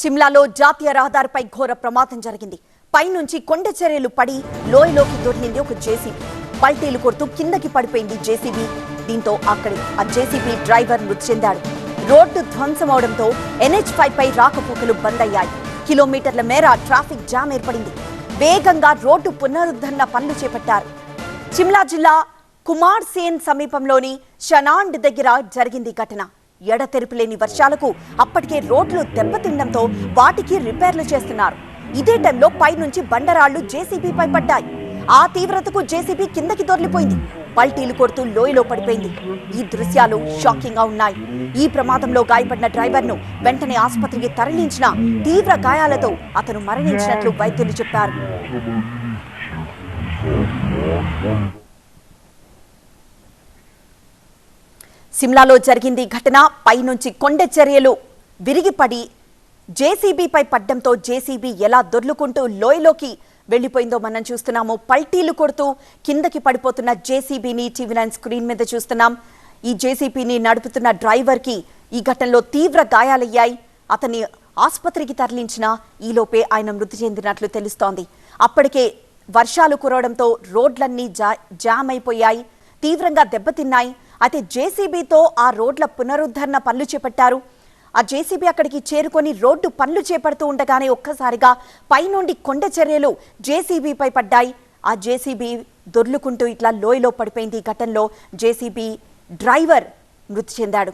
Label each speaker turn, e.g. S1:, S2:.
S1: సిమ్లాలో జాతీయ రహదారిపై ఘోర ప్రమాదం జరిగింది. పైనుంచి కొండ చర్యలు పడి లోయలోకి దొరికింది ఒక జేసీబీ. పల్టీలు కొడుతూ కిందకి పడిపోయింది జేసీబీ. దీంతో అక్కడి ఆ జేసీబీ డ్రైవర్ మృతి చెందాడు. రోడ్డు ధ్వంసమవడంతో ఎన్హెచ్ ఫైవ్ పై రాకపోకలు బంద్ అయ్యాయి. కిలోమీటర్ల మేర ట్రాఫిక్ జామ్ ఏర్పడింది. వేగంగా రోడ్డు పునరుద్ధరణ పనులు చేపట్టారు. సిమ్లా జిల్లా కుమార్ సేన్ సమీపంలోని షనాండ్ దగ్గర జరిగింది ఘటన. ఎడతెరిపిలేని వర్షాలకు అప్పటికే రోడ్లు దెబ్బతిండంతో వాటికి రిపేర్లు చేస్తున్నారు. ఇదే టైంలో పైనుంచి బండరాళ్ళు జేసీబీపై పడ్డాయి. ఆ తీవ్రతకు జేసీబీ కిందకి దొర్లిపోయింది. పల్టీలు కొడుతూ లోయలో పడిపోయింది. ఈ దృశ్యాలు షాకింగ్గా ఉన్నాయి. ఈ ప్రమాదంలో గాయపడిన డ్రైవర్ను వెంటనే ఆసుపత్రికి తరలించిన తీవ్ర గాయాలతో అతను మరణించినట్లు వైద్యులు చెప్పారు. సిమ్లాలో జరిగింది ఈ ఘటన. పైనుంచి కొండ చర్యలు విరిగిపడి జేసీబీపై పడ్డంతో జేసీబీ ఎలా దొర్లుకుంటూ లోయలోకి వెళ్ళిపోయిందో మనం చూస్తున్నాము. పల్టీలు కొడుతూ కిందకి పడిపోతున్న జేసీబీని టీవీ నైన్ స్క్రీన్ మీద చూస్తున్నాం. ఈ జేసీబీని నడుపుతున్న డ్రైవర్కి ఈ ఘటనలో తీవ్ర గాయాలయ్యాయి. అతన్ని ఆసుపత్రికి తరలించిన ఈలోపే ఆయన మృతి చెందినట్లు తెలుస్తోంది. అప్పటికే వర్షాలు కురవడంతో రోడ్లన్నీ జా జామ్ అయిపోయాయి. తీవ్రంగా దెబ్బతిన్నాయి. అయితే జేసీబీతో ఆ రోడ్ల పునరుద్ధరణ పనులు చేపట్టారు. ఆ జేసీబీ అక్కడికి చేరుకొని రోడ్డు పనులు చేపడుతూ ఉండగానే ఒక్కసారిగా పైనుండి కొండ చర్యలు జేసీబీపై పడ్డాయి. ఆ జేసీబీ దొర్లుకుంటూ ఇట్లా లోయలో పడిపోయింది ఈ ఘటనలో జేసీబీ డ్రైవర్ మృతి చెందాడు.